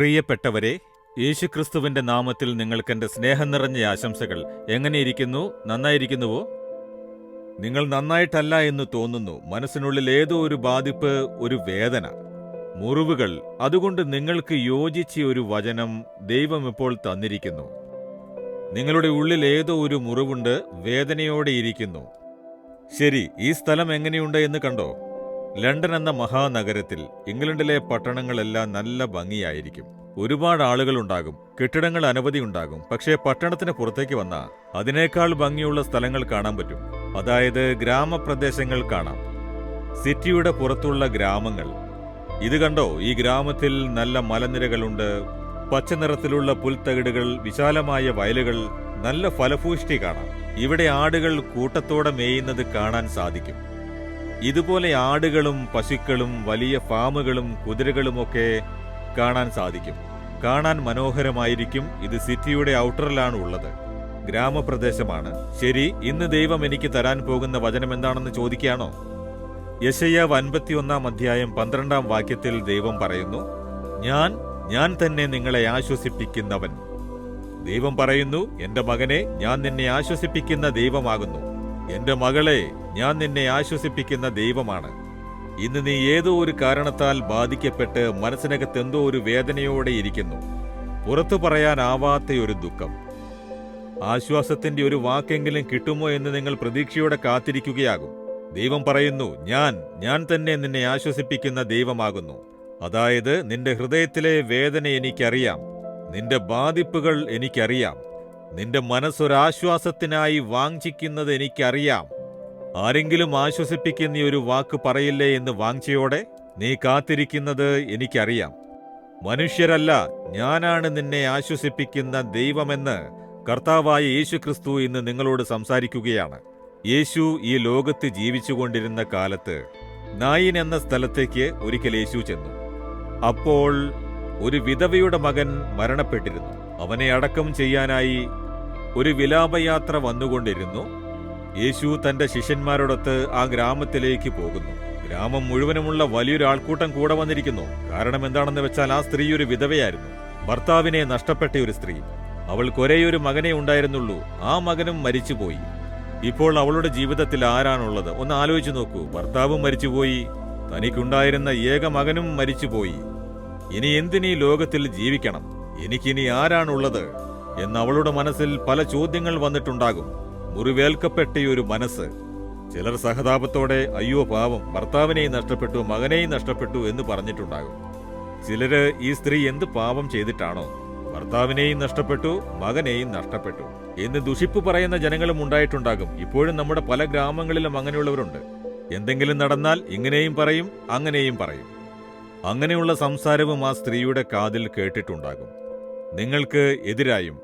പ്രിയപ്പെട്ടവരെ യേശുക്രിസ്തുവിന്റെ നാമത്തിൽ നിങ്ങൾക്കെന്റെ സ്നേഹം നിറഞ്ഞ ആശംസകൾ. എങ്ങനെയിരിക്കുന്നു? നന്നായിരിക്കുന്നുവോ? നിങ്ങൾ നന്നായിട്ടല്ല എന്ന് തോന്നുന്നു. മനസ്സിനുള്ളിൽ ഏതോ ഒരു ബാധിപ്പ് ഒരു വേദന മുറിവുകൾ. അതുകൊണ്ട് നിങ്ങൾക്ക് യോജിച്ച ഒരു വചനം ദൈവം ഇപ്പോൾ തന്നിരിക്കുന്നു. നിങ്ങളുടെ ഉള്ളിൽ ഏതോ ഒരു മുറിവുണ്ട് വേദനയോടെ ഇരിക്കുന്നു. ശരി ഈ സ്ഥലം എങ്ങനെയുണ്ട് എന്ന് കണ്ടോ? ലണ്ടൻ എന്ന മഹാനഗരത്തിൽ ഇംഗ്ലണ്ടിലെ പട്ടണങ്ങളെല്ലാം നല്ല ഭംഗിയായിരിക്കും. ഒരുപാട് ആളുകൾ ഉണ്ടാകും കെട്ടിടങ്ങൾ അനവധി ഉണ്ടാകും പക്ഷേ പട്ടണത്തിന് പുറത്തേക്ക് വന്ന അതിനേക്കാൾ ഭംഗിയുള്ള സ്ഥലങ്ങൾ കാണാൻ പറ്റും. അതായത് ഗ്രാമപ്രദേശങ്ങൾ കാണാം. സിറ്റിയുടെ പുറത്തുള്ള ഗ്രാമങ്ങൾ. ഇത് കണ്ടോ? ഈ ഗ്രാമത്തിൽ നല്ല മലനിരകളുണ്ട് പച്ച നിറത്തിലുള്ള പുൽത്തകിടുകൾ വിശാലമായ വയലുകൾ നല്ല ഫലഭൂഷ്ടി കാണാം. ഇവിടെ ആടുകൾ കൂട്ടത്തോടെ മേയുന്നത് കാണാൻ സാധിക്കും. ഇതുപോലെ ആടുകളും പശുക്കളും വലിയ ഫാമുകളും കുതിരകളുമൊക്കെ കാണാൻ സാധിക്കും. കാണാൻ മനോഹരമായിരിക്കും. ഇത് സിറ്റിയുടെ ഔട്ടറിലാണ് ഉള്ളത്. ഗ്രാമപ്രദേശമാണ്. ശരി ഇന്ന് ദൈവം എനിക്ക് തരാൻ പോകുന്ന വചനം എന്താണെന്ന് ചോദിക്കുകയാണോ? യശയ്യാവ് അൻപത്തിയൊന്നാം അധ്യായം പന്ത്രണ്ടാം വാക്യത്തിൽ ദൈവം പറയുന്നു ഞാൻ ഞാൻ തന്നെ നിങ്ങളെ ആശ്വസിപ്പിക്കുന്നവൻ. ദൈവം പറയുന്നു എന്റെ മകനെ ഞാൻ നിന്നെ ആശ്വസിപ്പിക്കുന്ന ദൈവമാകുന്നു. എന്റെ മകളെ ഞാൻ നിന്നെ ആശ്വസിപ്പിക്കുന്ന ദൈവമാണ്. ഇന്ന് നീ ഏതോ ഒരു കാരണത്താൽ ബാധിക്കപ്പെട്ട് മനസ്സിനകത്ത് എന്തോ ഒരു വേദനയോടെ ഇരിക്കുന്നു. പുറത്തു പറയാനാവാത്ത ഒരു ദുഃഖം. ആശ്വാസത്തിന്റെ ഒരു വാക്കെങ്കിലും കിട്ടുമോ എന്ന് നിങ്ങൾ പ്രതീക്ഷയോടെ കാത്തിരിക്കുകയാകും. ദൈവം പറയുന്നു ഞാൻ ഞാൻ തന്നെ നിന്നെ ആശ്വസിപ്പിക്കുന്ന ദൈവമാകുന്നു. അതായത് നിന്റെ ഹൃദയത്തിലെ വേദന എനിക്കറിയാം. നിന്റെ ബാധിപ്പുകൾ എനിക്കറിയാം. നിന്റെ മനസ്സൊരാശ്വാസത്തിനായി വാഞ്ചിക്കുന്നത് എനിക്കറിയാം. ആരെങ്കിലും ആശ്വസിപ്പിക്കുന്ന ഒരു വാക്ക് പറയില്ലേ എന്ന് വാഞ്ചയോടെ നീ കാത്തിരിക്കുന്നത് എനിക്കറിയാം. മനുഷ്യരല്ല ഞാനാണ് നിന്നെ ആശ്വസിപ്പിക്കുന്ന ദൈവമെന്ന് കർത്താവായ യേശുക്രിസ്തു ഇന്ന് നിങ്ങളോട് സംസാരിക്കുകയാണ്. യേശു ഈ ലോകത്ത് ജീവിച്ചുകൊണ്ടിരുന്ന കാലത്ത് നായിൻ എന്ന സ്ഥലത്തേക്ക് ഒരിക്കൽ യേശു ചെന്നു. അപ്പോൾ ഒരു വിധവയുടെ മകൻ മരണപ്പെട്ടിരുന്നു. അവനെ അടക്കം ചെയ്യാനായി ഒരു വിലാപയാത്ര വന്നുകൊണ്ടിരുന്നു. യേശു തന്റെ ശിഷ്യന്മാരോടൊത്ത് ആ ഗ്രാമത്തിലേക്ക് പോകുന്നു. ഗ്രാമം മുഴുവനുമുള്ള വലിയൊരു ആൾക്കൂട്ടം കൂടെ വന്നിരിക്കുന്നു. കാരണം എന്താണെന്ന് വെച്ചാൽ ആ സ്ത്രീ ഒരു വിധവയായിരുന്നു. ഭർത്താവിനെ നഷ്ടപ്പെട്ട ഒരു സ്ത്രീ. അവൾക്കൊരേ ഒരു മകനെ ഉണ്ടായിരുന്നുള്ളൂ. ആ മകനും മരിച്ചുപോയി. ഇപ്പോൾ അവളുടെ ജീവിതത്തിൽ ആരാണുള്ളത്? ഒന്ന് ആലോചിച്ചു നോക്കൂ. ഭർത്താവും മരിച്ചുപോയി. തനിക്കുണ്ടായിരുന്ന ഏക മകനും മരിച്ചുപോയി. ഇനി എന്തിനീ ലോകത്തിൽ ജീവിക്കണം? എനിക്കിനി ആരാണുള്ളത്? എന്ന് അവളുടെ മനസ്സിൽ പല ചോദ്യങ്ങൾ വന്നിട്ടുണ്ടാകും. മുറിവേൽക്കപ്പെട്ട ഒരു മനസ്സ്. ചിലർ സഹതാപത്തോടെ അയ്യോ പാവം ഭർത്താവിനെയും നഷ്ടപ്പെട്ടു മകനെയും നഷ്ടപ്പെട്ടു എന്ന് പറഞ്ഞിട്ടുണ്ടാകും. ചിലര് ഈ സ്ത്രീ എന്ത് പാപം ചെയ്തിട്ടാണോ? ഭർത്താവിനെയും നഷ്ടപ്പെട്ടു മകനെയും നഷ്ടപ്പെട്ടു എന്ന് ദുഷിപ്പ് പറയുന്ന ജനങ്ങളും ഉണ്ടായിട്ടുണ്ടാകും. ഇപ്പോഴും നമ്മുടെ പല ഗ്രാമങ്ങളിലും അങ്ങനെയുള്ളവരുണ്ട്. എന്തെങ്കിലും നടന്നാൽ ഇങ്ങനെയും പറയും അങ്ങനെയും പറയും. അങ്ങനെയുള്ള സംസാരവും ആ സ്ത്രീയുടെ കാതിൽ കേട്ടിട്ടുണ്ടാകും. നിങ്ങൾക്ക് എതിരായും.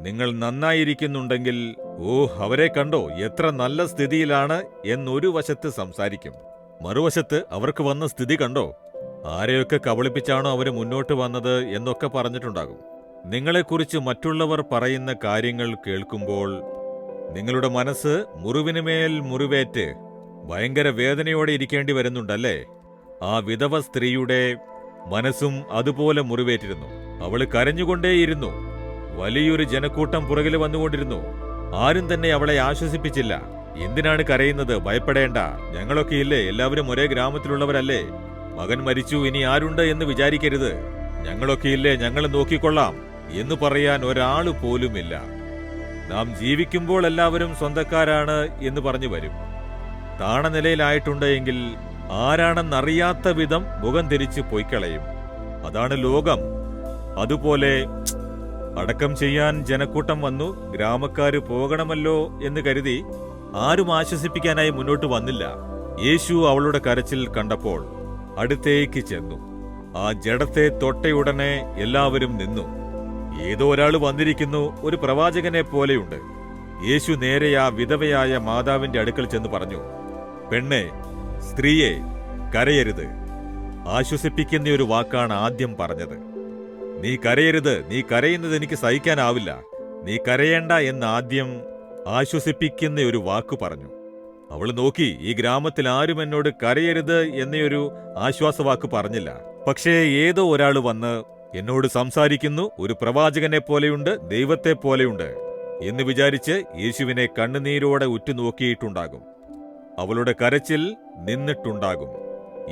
നിങ്ങൾ നന്നായിരിക്കുന്നുണ്ടെങ്കിൽ ഓ അവരെ കണ്ടോ എത്ര നല്ല സ്ഥിതിയിലാണ് എന്നൊരു വശത്ത് സംസാരിക്കും. മറുവശത്ത് അവർക്ക് വന്ന സ്ഥിതി കണ്ടോ ആരെയൊക്കെ കബളിപ്പിച്ചാണോ അവർ മുന്നോട്ട് വന്നത് എന്നൊക്കെ പറഞ്ഞിട്ടുണ്ടാകും. നിങ്ങളെക്കുറിച്ച് മറ്റുള്ളവർ പറയുന്ന കാര്യങ്ങൾ കേൾക്കുമ്പോൾ നിങ്ങളുടെ മനസ്സ് മുറിവിനുമേൽ മുറിവേറ്റ് ഭയങ്കര വേദനയോടെ ഇരിക്കേണ്ടി വരുന്നുണ്ടല്ലേ? ആ വിധവ സ്ത്രീയുടെ മനസ്സും അതുപോലെ മുറിവേറ്റിരുന്നു. അവൾ കരഞ്ഞുകൊണ്ടേയിരുന്നു. വലിയൊരു ജനക്കൂട്ടം പുറകിൽ വന്നുകൊണ്ടിരുന്നു. ആരും തന്നെ അവളെ ആശ്വസിപ്പിച്ചില്ല. എന്തിനാണ് കരയുന്നത്? ഭയപ്പെടേണ്ട. ഞങ്ങളൊക്കെ ഇല്ലേ എല്ലാവരും ഒരേ ഗ്രാമത്തിലുള്ളവരല്ലേ? മകൻ മരിച്ചു ഇനി ആരുണ്ട് എന്ന് വിചാരിക്കരുത്. ഞങ്ങളൊക്കെ ഇല്ലേ ഞങ്ങൾ നോക്കിക്കൊള്ളാം എന്ന് പറയാൻ ഒരാൾ പോലുമില്ല. നാം ജീവിക്കുമ്പോൾ എല്ലാവരും സ്വന്തക്കാരാണ് എന്ന് പറഞ്ഞു വരും. താണനിലയിലായിട്ടുണ്ട് എങ്കിൽ ആരാണെന്നറിയാത്ത വിധം മുഖം തിരിച്ച് പൊയ്ക്കളയും. അതാണ് ലോകം. അതുപോലെ അടക്കം ചെയ്യാൻ ജനക്കൂട്ടം വന്നു ഗ്രാമക്കാര് പോകണമല്ലോ എന്ന് കരുതി ആരും ആശ്വസിപ്പിക്കാനായി മുന്നോട്ട് വന്നില്ല. യേശു അവളുടെ കരച്ചിൽ കണ്ടപ്പോൾ അടുത്തേക്ക് ചെന്നു. ആ ജഡത്തെ തൊട്ടയുടനെ എല്ലാവരും നിന്നു. ഏതോ ഒരാൾ വന്നിരിക്കുന്നു ഒരു പ്രവാചകനെ പോലെയുണ്ട്. യേശു നേരെ ആ വിധവയായ മാതാവിന്റെ അടുക്കൽ ചെന്ന് പറഞ്ഞു പെണ്ണെ സ്ത്രീയെ കരയരുത്. ആശ്വസിപ്പിക്കുന്ന ഒരു വാക്കാണ് ആദ്യം പറഞ്ഞത്. നീ കരയരുത്. നീ കരയുന്നത് എനിക്ക് സഹിക്കാനാവില്ല. നീ കരയേണ്ട എന്ന് ആദ്യം ആശ്വസിപ്പിക്കുന്ന ഒരു വാക്ക് പറഞ്ഞു. അവൾ നോക്കി ഈ ഗ്രാമത്തിൽ ആരും എന്നോട് കരയരുത് എന്നൊരു ആശ്വാസവാക്ക് പറഞ്ഞില്ല. പക്ഷേ ഏതോ ഒരാൾ വന്ന് എന്നോട് സംസാരിക്കുന്നു. ഒരു പ്രവാചകനെ പോലെയുണ്ട് ദൈവത്തെ പോലെയുണ്ട് എന്ന് വിചാരിച്ച് യേശുവിനെ കണ്ണുനീരോടെ ഉറ്റുനോക്കിയിട്ടുണ്ടാകും. അവളുടെ കരച്ചിൽ നിന്നിട്ടുണ്ടാകും.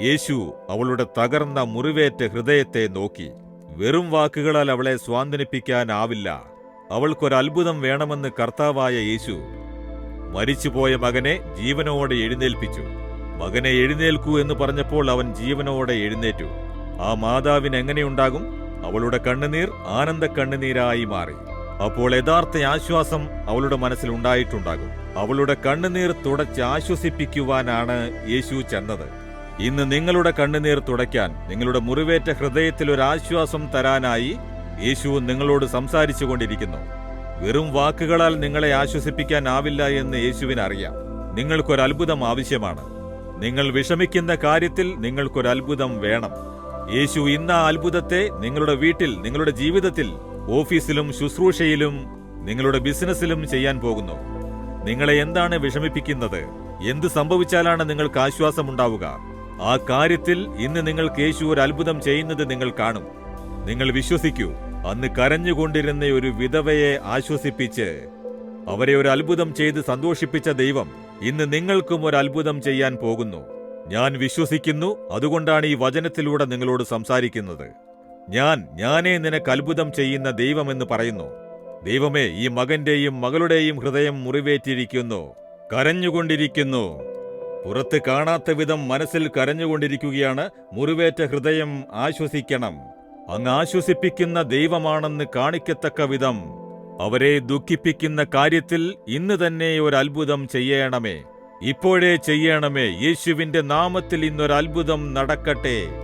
യേശു അവളുടെ തകർന്ന മുറിവേറ്റ ഹൃദയത്തെ നോക്കി വെറും വാക്കുകളാൽ അവളെ സ്വാന്തനിപ്പിക്കാനാവില്ല. അവൾക്കൊരത്ഭുതം വേണമെന്ന് കർത്താവായ യേശു മരിച്ചുപോയ മകനെ ജീവനോടെ എഴുന്നേൽപ്പിച്ചു. മകനെ എഴുന്നേൽക്കൂ എന്ന് പറഞ്ഞപ്പോൾ അവൻ ജീവനോടെ എഴുന്നേറ്റു. ആ മാതാവിന് എങ്ങനെയുണ്ടാകും? അവളുടെ കണ്ണുനീർ ആനന്ദ കണ്ണുനീരായി മാറി. അപ്പോൾ യഥാർത്ഥ ആശ്വാസം അവളുടെ മനസ്സിൽ ഉണ്ടായിട്ടുണ്ടാകും. അവളുടെ കണ്ണുനീർ തുടച്ച് ആശ്വസിപ്പിക്കുവാനാണ് യേശു ചെന്നത്. ഇന്ന് നിങ്ങളുടെ കണ്ണുനീർ തുടയ്ക്കാൻ നിങ്ങളുടെ മുറിവേറ്റ ഹൃദയത്തിൽ ഒരു ആശ്വാസം തരാനായി യേശു നിങ്ങളോട് സംസാരിച്ചു കൊണ്ടിരിക്കുന്നു. വെറും വാക്കുകളാൽ നിങ്ങളെ ആശ്വസിപ്പിക്കാനാവില്ല എന്ന് യേശുവിന് അറിയാം. നിങ്ങൾക്കൊരു അത്ഭുതം ആവശ്യമാണ്. നിങ്ങൾ വിഷമിക്കുന്ന കാര്യത്തിൽ നിങ്ങൾക്കൊരു അത്ഭുതം വേണം. യേശു ഇന്ന അത്ഭുതത്തെ നിങ്ങളുടെ വീട്ടിൽ നിങ്ങളുടെ ജീവിതത്തിൽ ഓഫീസിലും ശുശ്രൂഷയിലും നിങ്ങളുടെ ബിസിനസ്സിലും ചെയ്യാൻ പോകുന്നു. നിങ്ങളെ എന്താണ് വിഷമിപ്പിക്കുന്നത്? എന്ത് സംഭവിച്ചാലാണ് നിങ്ങൾക്ക് ആശ്വാസമുണ്ടാവുക? ആ കാര്യത്തിൽ ഇന്ന് നിങ്ങൾക്ക് യേശു ഒരു അത്ഭുതം ചെയ്യുന്നത് നിങ്ങൾ കാണും. നിങ്ങൾ വിശ്വസിക്കൂ അന്ന് കരഞ്ഞുകൊണ്ടിരുന്ന ഒരു വിധവയെ ആശ്വസിപ്പിച്ച് അവരെ ഒരു അത്ഭുതം ചെയ്ത് സന്തോഷിപ്പിച്ച ദൈവം ഇന്ന് നിങ്ങൾക്കും ഒരു അത്ഭുതം ചെയ്യാൻ പോകുന്നു. ഞാൻ വിശ്വസിക്കുന്നു അതുകൊണ്ടാണ് ഈ വചനത്തിലൂടെ നിങ്ങളോട് സംസാരിക്കുന്നത്. ഞാൻ ഞാനേ നിനക്ക് അത്ഭുതം ചെയ്യുന്ന ദൈവമെന്ന് പറയുന്നു. ദൈവമേ ഈ മകന്റെയും മകളുടെയും ഹൃദയം മുറിവേറ്റിരിക്കുന്നു കരഞ്ഞുകൊണ്ടിരിക്കുന്നു. പുറത്ത് കാണാത്ത വിധം മനസ്സിൽ കരഞ്ഞുകൊണ്ടിരിക്കുകയാണ് മുറിവേറ്റ ഹൃദയം ആശ്വസിക്കണം. അങ്ങ് ആശ്വസിപ്പിക്കുന്ന ദൈവമാണെന്ന് കാണിക്കത്തക്ക വിധം അവരെ ദുഃഖിപ്പിക്കുന്ന കാര്യത്തിൽ ഇന്ന് തന്നെ ഒരു അത്ഭുതം ചെയ്യണമേ. ഇപ്പോഴേ ചെയ്യണമേ യേശുവിന്റെ നാമത്തിൽ ഇന്നൊരത്ഭുതം നടക്കട്ടെ.